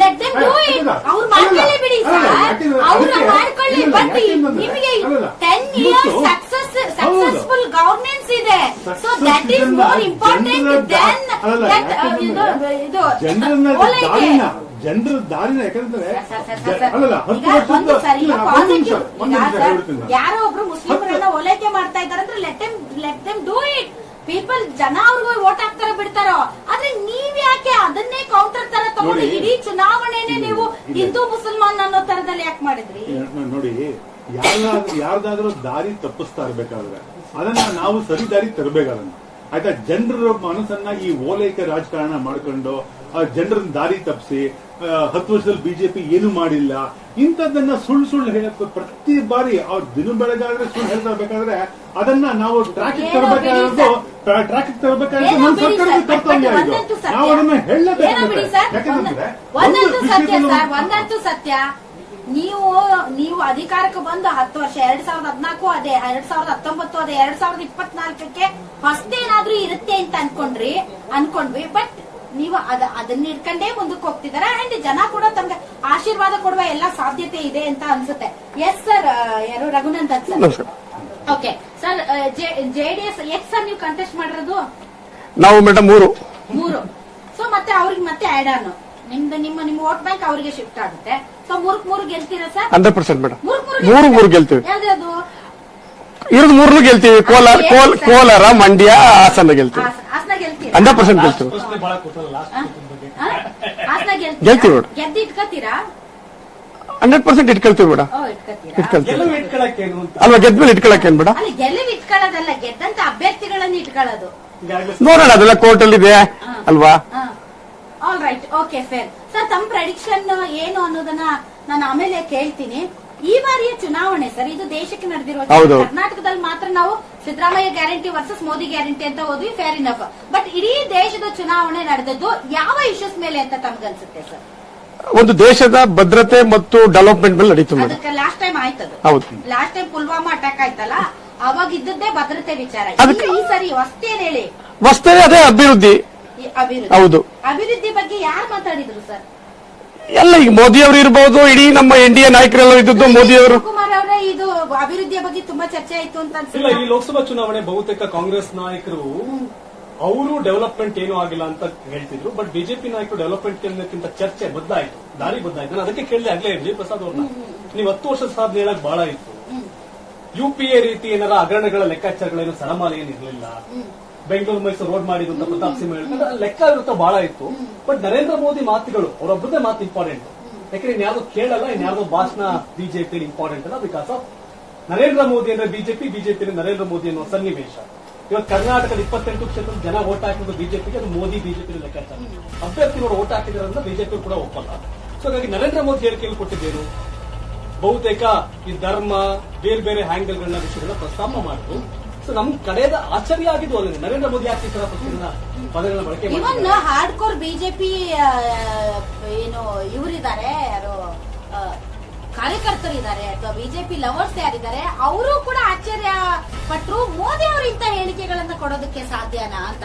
Let them do it ಅವ್ರು ಮಾಡ್ಕೊಳ್ಳಿ ಬಿಡಿ ಸರ್. ಅವ್ರು ಮಾಡ್ಕೊಳ್ಳಿ. ಬಟ್ ನಿಮಗೆ ten years success successful governance ಇದೆ. So that is more important than ಇದು ಓಲೈಕೆ. ಜನರ ದಾರಿನ ಯಾಕಂದ್ರೆ ಯಾರೋ ಒಬ್ರು ಮುಸ್ಲಿಮರನ್ನ ಓಲೈಕೆ ಮಾಡ್ತಾ ಇದಾರೆ ಅಂದ್ರೆ let them let them do it people ಜನ ಅವ್ರಿಗೆ ವೋಟ್ ಹಾಕ್ತಾರ ಬಿಡ್ತಾರೋ. ಆದ್ರೆ ಅದನ್ನೇ ಕೌಂಟರ್ ತರ ತಗೊಂಡು. ಇಡೀ ಚುನಾವಣೆನೆ ನೀವು. ಹಿಂದೂ ಮುಸಲ್ಮಾನ್ ಅನ್ನೋ ತರದಲ್ಲಿ ಯಾಕೆ ಮಾಡಿದ್ರಿ ನೋಡಿ ಯಾರ್ದಾದ್ರೂ ದಾರಿ ತಪ್ಪಿಸ್ತಾ ಇರ್ಬೇಕಾದ್ರೆ ಅದನ್ನ ನಾವು ಸರಿ ದಾರಿ ತರಬೇಕು ಅದನ್ನ ಆಯ್ತಾ ಜನರ ಮನಸ್ಸನ್ನ ಈ ಓಲೈಕೆ ರಾಜಕಾರಣ ಮಾಡ್ಕೊಂಡು ಆ ಜನರನ್ನ ದಾರಿ ತಪ್ಪಿಸಿ ಹತ್ತು ವರ್ಷದಲ್ಲಿ ಬಿಜೆಪಿ ಏನು ಮಾಡಿಲ್ಲ. ಇಂಥದ್ದನ್ನ ಸುಳ್ಳು ಸುಳ್ಳು ಹೇಳಕ್ ಪ್ರತಿ ಬಾರಿ ಅವ್ರ ದಿನ ಬೆಳಗಾದ್ರೆ ಸುಳ್ಳು ಹೇಳ್ತಾ ಇರ್ಬೇಕಾದ್ರೆ ಅದನ್ನ ನಾವು ಟ್ರ್ಯಾಕ್ ಏನೋ ತರಬೇಕಾಗಿರೋದು ಟ್ರ್ಯಾಕ್ ತರಬೇಕಾಗಿರೋದು ನಮ್ಮ ಸರ್ಕಾರದ ಕರ್ತವ್ಯ ಇದು. ನಾವು ಅದನ್ನ ಹೇಳಬೇಕು ಯಾಕಂದ್ರೆ ಒಂದಂತೂ ಸತ್ಯ. ನೀವು ನೀವು ಅಧಿಕಾರಕ್ಕೆ ಬಂದು ಹತ್ತು ವರ್ಷ ಎರಡ್ ಸಾವಿರದ ಹದಿನಾಲ್ಕು ಅದೇ ಎರಡ್ ಸಾವಿರದ ಹತ್ತೊಂಬತ್ತು ಅದೇ ಎರಡ್ ಸಾವಿರದ ಇಪ್ಪತ್ನಾಲ್ಕಕ್ಕೆ ಹೊಸದೇನಾದ್ರೂ ಇರುತ್ತೆ ಅಂತ ಅನ್ಕೊಂಡ್ರಿ ಅನ್ಕೊಂಡ್ವಿ ಬಟ್ ನೀವು ಅದ ಅದನ್ನ ಇಟ್ಕೊಂಡೇ ಮುಂದಕ್ಕೆ ಹೋಗ್ತಿದಾರ. ಅಂಡ್ ಜನ ಕೂಡ ತಮ್ಗೆ ಆಶೀರ್ವಾದ ಕೊಡುವ ಎಲ್ಲಾ ಸಾಧ್ಯತೆ ಇದೆ ಅಂತ ಅನ್ಸುತ್ತೆ. ಎಸ್ ಸರ್ ಯಾರು? Raghunandan sir okay sir JDS yes sir ನೀವು ಕಂಟೆಸ್ಟ್ ಮಾಡಿರೋದು? ನಾವು ಮೇಡಮ್ ಮೂರು. ಮೂರು. ಸೊ ಮತ್ತೆ ಅವ್ರಿಗೆ ಮತ್ತೆ ಆಡ್ ಆನ್ ನಿಮ್ದು ನಿಮ್ಮ ನಿಮ್ಮ ವೋಟ್ ಬ್ಯಾಂಕ್ ಅವರಿಗೆ ಶಿಫ್ಟ್ ಆಗುತ್ತೆ. ಸೊ ಮೂರಕ್ ಮೂರು ಗೆಲ್ತೀರಾ ಸರ್ ಹಂಡ್ರೆಡ್ ಪರ್ಸೆಂಟ್ ಮೇಡಮ್. ಮೂರಕ್ ಮೂರು ಮೂರು ಗೆಲ್ತೀವಿ. ಯಾವ್ದು ಇರೋದು ಮೂರನ್ನು ಗೆಲ್ತೀವಿ. ಕೋಲಾರ ಕೋಲ್ ಕೋಲಾರ ಮಂಡ್ಯ ಹಾಸನ ಗೆಲ್ತೀವಿ. ಹಾಸನ ಗೆಲ್ತೀರಾ? ಹಂಡ್ರೆಡ್ ಪರ್ಸೆಂಟ್ ಗೆಲ್ತೀವಿ. ಗೆಲ್ತೀವಿ ಗೆಲ್ತೀರಾ? ಮೇಡಮ್. ಗೆದ್ದು ಇಟ್ಕೋತೀರಾ? ಹಂಡ್ರೆಡ್ ಪರ್ಸೆಂಟ್ ಇಟ್ಕೊಳ್ತೀವಿ ಮೇಡಮ್. ಇಟ್ಕೊಳ್ತೀವಿ. ಅಲ್ವಾ ಗೆದ್ಮೇಲೆ ಇಟ್ಕೊಳಕ್ಕೆ ಏನ್ ಬೇಡ ಅಲ್ಲಿ ಗೆಲುವು ಇಟ್ಕೊಳ್ಳೋದಲ್ಲ ಗೆದ್ದಂತ ಅಭ್ಯರ್ಥಿಗಳನ್ನ ಇಟ್ಕೊಳ್ಳೋದು. ಈಗಾಗಲೇ ನೋಡೋಣ ಅದೆಲ್ಲ ಕೋರ್ಟ್ ಅಲ್ಲಿ ಇದೆ. ಅಲ್ವಾ? ರೈಟ್ ಓಕೆ ಫೇರ್ ಸರ್ ತಮ್ಮ ಪ್ರೆಡಿಕ್ಷನ್ ಏನು ಅನ್ನೋದನ್ನ ನಾನು ಆಮೇಲೆ ಕೇಳ್ತೀನಿ. ಈ ಬಾರಿಯ ಚುನಾವಣೆ ಸರ್ ಇದು ದೇಶಕ್ಕೆ ನಡೆದಿರುವ. ಕರ್ನಾಟಕದಲ್ಲಿ ಮಾತ್ರ ನಾವು Siddaramaiah guarantee versus Modi guarantee ಅಂತ ಹೋದ್ವಿ ಫೇರ್ ಇನಫ್ ಬಟ್ ಇಡೀ ದೇಶದ ಚುನಾವಣೆ ನಡೆದದ್ದು ಯಾವ ಇಶ್ಯೂಸ್ ಮೇಲೆ ಅಂತ ತಮ್ಗನ್ಸುತ್ತೆ ಸರ್ ಒಂದು ದೇಶದ ಭದ್ರತೆ ಮತ್ತು ಡೆವಲಪ್ಮೆಂಟ್ ಮೇಲೆ ನಡೀತು ಅದಕ್ಕೆ ಲಾಸ್ಟ್ ಟೈಮ್ ಆಯ್ತದು ಹೌದು. ಲಾಸ್ಟ್ ಟೈಮ್ ಪುಲ್ವಾಮಾ ಅಟ್ಯಾಕ್ ಆಯ್ತಲ್ಲ ಅವಾಗ ಇದ್ದದ್ದೇ ಭದ್ರತೆ ವಿಚಾರ. ಈ- ಸರಿ ವಸ್ತೇನ್ ಹೇಳಿ. ವಸ್ತೇ ಅದೇ ಅಭಿವೃದ್ಧಿ. ಹೌದು. ಅಭಿವೃದ್ಧಿ ಬಗ್ಗೆ ಯಾರು ಮಾತಾಡಿದ್ರು ಸರ್? ಎಲ್ಲ ಈಗ ಮೋದಿ ಅವರು ಇರ್ಬೋದು ಇಡೀ ನಮ್ಮ ಎನ್ ಡಿ ಎ ನಾಯಕರೆಲ್ಲ ಇದ್ದದ್ದು ಮೋದಿ ಅವರು. ಕುಮಾರ್ ಅವರೇ ಇದು ಅಭಿವೃದ್ಧಿಯ ಬಗ್ಗೆ ತುಂಬಾ ಚರ್ಚೆ ಆಯ್ತು ಅಂತ ಇಲ್ಲ ಅನ್ಸುತ್ತೆ ಈ ಲೋಕಸಭಾ ಚುನಾವಣೆ ಬಹುತೇಕ ಕಾಂಗ್ರೆಸ್ ನಾಯಕರು ಅವರು ಡೆವಲಪ್ಮೆಂಟ್ ಏನು ಆಗಿಲ್ಲ ಅಂತ ಹೇಳ್ತಿದ್ರು ಬಟ್ ಬಿಜೆಪಿ ನಾಯಕರು ಡೆವಲಪ್ಮೆಂಟ್ ಅನ್ನೋಕ್ಕಿಂತ ಚರ್ಚೆ ಬದಲಾಯಿತು ದಾರಿ ಬದಲಾಯಿತು. ನಾನು ಅದಕ್ಕೆ ಕೇಳಿದೆ ಆಗ್ಲೇ ಇರ್ಲಿ ಪ್ರಸಾದ್ ಅವ್ರನ್ನ. ನೀವು ಹತ್ತು ವರ್ಷದ ಸಾಧನೆ ಹೇಳಕ್ ಬಹಳ ಇತ್ತು ಯು ಪಿ ಎ ರೀತಿ ಏನಾರ ಹಗರಣಗಳ ಲೆಕ್ಕಾಚಾರಗಳೇನು ಸರಮಾಲೆ ಏನಿರಲಿಲ್ಲ ಬೆಂಗಳೂರು ಮೈಸೂರು ರೋಡ್ ಮಾಡಿದ್ರು ಅಂತ ಪ್ರತಾಪ್ ಸಿಂಹ ಹೇಳ್ತಾರೆ ಲೆಕ್ಕ ಇರುತ್ತ ಬಹಳ ಇತ್ತು. ಬಟ್ ನರೇಂದ್ರ ಮೋದಿ ಮಾತುಗಳು ಅವರೊಬ್ಬರದೇ ಮಾತು ಇಂಪಾರ್ಟೆಂಟ್ ಯಾಕಂದ್ರೆ ಇನ್ಯಾವುದೋ ಕೇಳಲ್ಲ ಇನ್ಯಾವುದೋ ಭಾಷಣ ಬಿಜೆಪಿ ಇಂಪಾರ್ಟೆಂಟ್ ಅಲ್ಲ ಬಿಕಾಸ್ ಆಫ್ ನರೇಂದ್ರ ಮೋದಿ ಅಂದ್ರೆ ಬಿಜೆಪಿ ಬಿಜೆಪಿ ನರೇಂದ್ರ ಮೋದಿ ಅನ್ನೋ ಸನ್ನಿವೇಶ. ಇವತ್ತು ಕರ್ನಾಟಕದ ಇಪ್ಪತ್ತೆಂಟು ಕ್ಷೇತ್ರದ ಜನ ಓಟ್ ಹಾಕಿದ್ರು ಬಿಜೆಪಿಗೆ ಅದು ಮೋದಿ ಬಿಜೆಪಿ ಲೆಕ್ಕಾಚಾರ. ಅಭ್ಯರ್ಥಿಗಳು ಓಟ್ ಹಾಕಿದ್ರಿಂದ ಬಿಜೆಪಿ ಕೂಡ ಒಪ್ಪಲ್ಲ. ಸೊ ಹಾಗಾಗಿ ನರೇಂದ್ರ ಮೋದಿ ಹೇಳಿಕೆಯಲ್ಲಿ ಕೊಟ್ಟಿದ್ದೇನು? ಬಹುತೇಕ ಈ ಧರ್ಮ, ಬೇರೆ ಬೇರೆ ಹ್ಯಾಂಗಲ್ಗಳನ್ನ ವಿಷಯಗಳನ್ನ ಪ್ರಸ್ತಾಪ ಮಾಡಿದ್ರು ಸೊ ನಮ್ ಕಡೆಯದ ಆಶ್ಚರ್ಯ ಆಗಿದ್ದು ಅಲ್ಲದೆ ನರೇಂದ್ರ ಮೋದಿ ಯಾಕೆ ಈ ತರ ಪಕ್ಷಗಳನ್ನ ಪದಗಳನ್ನ ಬಳಕೆ ಮಾಡಿದ್ದಾರೆ ಹಾರ್ಡ್ ಕೋರ್ ಬಿಜೆಪಿ ಏನು, ಇವರಿದ್ದಾರೆ, ಯಾರು ಕಾರ್ಯಕರ್ತರು ಕಾರ್ಯಕರ್ತರಿದ್ದಾರೆ, ಅಥವಾ ಬಿಜೆಪಿ ಲವರ್ಸ್ ಯಾರಿದ್ದಾರೆ, ಅವರು ಕೂಡ ಆಶ್ಚರ್ಯ ಪಟ್ಟರು ಮೋದಿ ಅವರು ಇಂತ ಹೇಳಿಕೆಗಳನ್ನ ಕೊಡೋದಕ್ಕೆ ಸಾಧ್ಯನಾ ಅಂತ.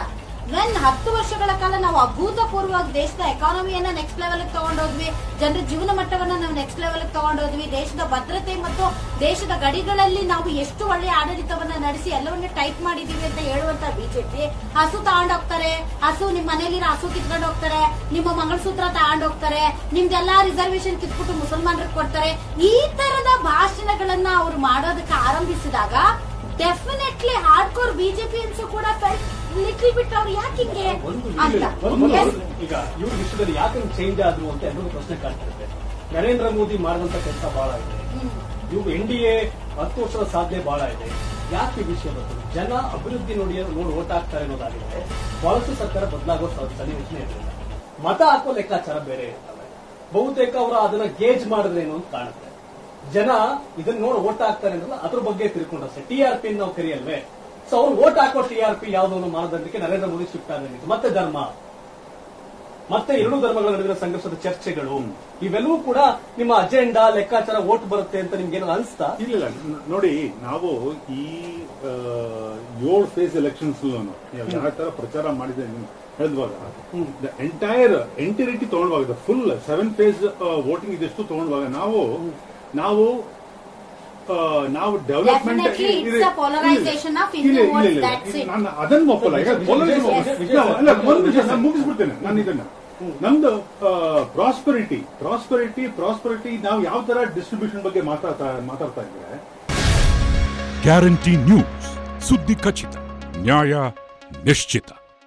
ವೆನ್ ಹತ್ತು ವರ್ಷಗಳ ಕಾಲ ನಾವು ಅಭೂತಪೂರ್ವವಾಗಿ ದೇಶದ ಎಕಾನಮಿಯನ್ನ ನೆಕ್ಸ್ಟ್ ಲೆವೆಲ್ ತಗೊಂಡೋದ್ವಿ, ಜನರ ಜೀವನ ಮಟ್ಟವನ್ನ ನಾವು ನೆಕ್ಸ್ಟ್ ಲೆವೆಲ್ ತಗೊಂಡೋದ್ವಿ, ದೇಶದ ಭದ್ರತೆ ಮತ್ತು ದೇಶದ ಗಡಿಗಳಲ್ಲಿ ನಾವು ಎಷ್ಟು ಒಳ್ಳೆಯ ಆಡಳಿತವನ್ನ ನಡೆಸಿ ಎಲ್ಲವನ್ನ ಟೈಪ್ ಮಾಡಿದೀವಿ ಅಂತ ಹೇಳುವಂತ ಬಿಜೆಪಿ ಹಸು ತಗೊಂಡೋಗ್ತಾರೆ, ಹಸು ನಿಮ್ ಮನೇಲಿರೋ ಹಸು ಕಿತ್ಕೊಂಡು ಹೋಗ್ತಾರೆ, ನಿಮ್ಮ ಮಂಗಳಸೂತ್ರ ತಗೊಂಡೋಗ್ತಾರೆ ನಿಮ್ದೆಲ್ಲಾ ರಿಸರ್ವೇಶನ್ ಕಿತ್ಬಿಟ್ಟು ಮುಸಲ್ಮಾನರಿಗೆ ಕೊಡ್ತಾರೆ. ಈ ತರದ ಭಾಷಣಗಳನ್ನ ಅವ್ರು ಮಾಡೋದಕ್ಕೆ ಆರಂಭಿಸಿದಾಗ ಡೆಫಿನೆಟ್ಲಿ ಹಾರ್ಡ್ ಕೋರ್ ಬಿಜೆಪಿ ಕೂಡ ಲಿಟಲ್ ಬಿಟ್ ಅವ್ರು ಯಾಕೆ ಹಿಂಗೆ ಅಂತ. ಈಗ ಇವ್ರ ವಿಷಯದಲ್ಲಿ ಯಾಕೆ ಚೇಂಜ್ ಆದ್ರು ಅಂತ ಎಲ್ಲರೂ ಪ್ರಶ್ನೆ ಕಾಡ್ತಿರುತ್ತೆ ನರೇಂದ್ರ ಮೋದಿ ಮಾಡಿದಂತ ಕೆಲಸ ಬಹಳ ಇದೆ. ಇವು ಎನ್ ಡಿ ಎ ಹತ್ತು ವರ್ಷದ ಸಾಧನೆ ಬಹಳ ಇದೆ. ಯಾಕೆ ಈ ವಿಷಯ ಬಂತು? ಜನ ಅಭಿವೃದ್ಧಿ ನೋಡಿ ನೋಡಿ ಓಟ್ ಹಾಕ್ತಾರೆ ಅನ್ನೋದಾಗಿದೆ. ಬಹಳಷ್ಟು ಸರ್ಕಾರ ಬದಲಾಗೋ ಸನ್ನಿವೇಶನೇ ಇರಲಿಲ್ಲ. ಮತ ಹಾಕೋ ಲೆಕ್ಕಾಚಾರ ಬೇರೆ ಇರ್ತವೆ. ಬಹುತೇಕ ಅವರು ಅದನ್ನ ಗೇಜ್ ಮಾಡಿದ್ರೇನು ಅಂತ ಕಾಣುತ್ತೆ. ಜನ ಇದನ್ನ ನೋಡಿ ಓಟ್ ಹಾಕ್ತಾರೆ ಅಂದ್ರೆ ಅದ್ರ ಬಗ್ಗೆ ತಿಳ್ಕೊಂಡ್ರೆ ಟಿ ಆರ್ ಪಿ ನಾವು ಕರಿಯಲ್ವೇ? ಸೊ ಅವ್ರು ಓಟ್ ಹಾಕೋ ಟಿ ಆರ್ ಪಿ ಯಾವ್ದೋ ಒಂದು ಮಾನದಂಡಕ್ಕೆ ನರೇಂದ್ರ ಮೋದಿ ಶಿಫ್ಟ್ ಆಗಲಿತ್ತು ಮತ್ತೆ ಧರ್ಮ. ಮತ್ತೆ ಎರಡು ಧರ್ಮಗಳ ನಡುವಿನ ಸಂಘರ್ಷದ ಚರ್ಚೆಗಳು. ಇವೆಲ್ಲವೂ ಕೂಡ ನಿಮ್ಮ ಅಜೆಂಡಾ ಲೆಕ್ಕಾಚಾರ ಓಟ್ ಬರುತ್ತೆ ಅಂತ ನಿಮ್ಗೆ ಏನಾದ್ರು ಅನಿಸ್ತಾ? ಇಲ್ಲ ನೋಡಿ ನಾವು ಈ ಏಳು ಫೇಸ್ ಎಲೆಕ್ಷನ್ಸ್ ಯಾವ ತರ ಪ್ರಚಾರ ಮಾಡಿದೆ ಹೇಳಿದ್ವಾಗ ದ ಎಂಟೈರ್ ಎಂಟಿರಿಟಿ ತಗೊಂಡವಾಗ ಫುಲ್ ಸೆವೆನ್ ಫೇಸ್ ವೋಟಿಂಗ್ ಇದೆಷ್ಟು ತಗೊಂಡವಾಗ ನಾವು ನಾವು ನಾವು ಡೆವಲಪ್ಮೆಂಟ್. ನಾನು ಅದನ್ನ ಒಪ್ಪಲ್ಲ. ಈಗ ಅಲ್ಲ, ಒಂದು ನಿಮಿಷ, ನಾನು ಮುಗಿಸ್ಬಿಡ್ತೇನೆ ನಾನು ಇದನ್ನ. ನಮ್ದು ಪ್ರಾಸ್ಪರಿಟಿ ಪ್ರಾಸ್ಪರಿಟಿ ಪ್ರಾಸ್ಪರಿಟಿ ನಾವು ಯಾವ ತರ ಡಿಸ್ಟ್ರಿಬ್ಯೂಷನ್ ಬಗ್ಗೆ ಮಾತಾಡ್ತಾ ಮಾತಾಡ್ತಾ ಇದ್ರೆ ಗ್ಯಾರಂಟಿ ನ್ಯೂಸ್ ಸುದ್ದಿ ಖಚಿತ ನ್ಯಾಯ ನಿಶ್ಚಿತ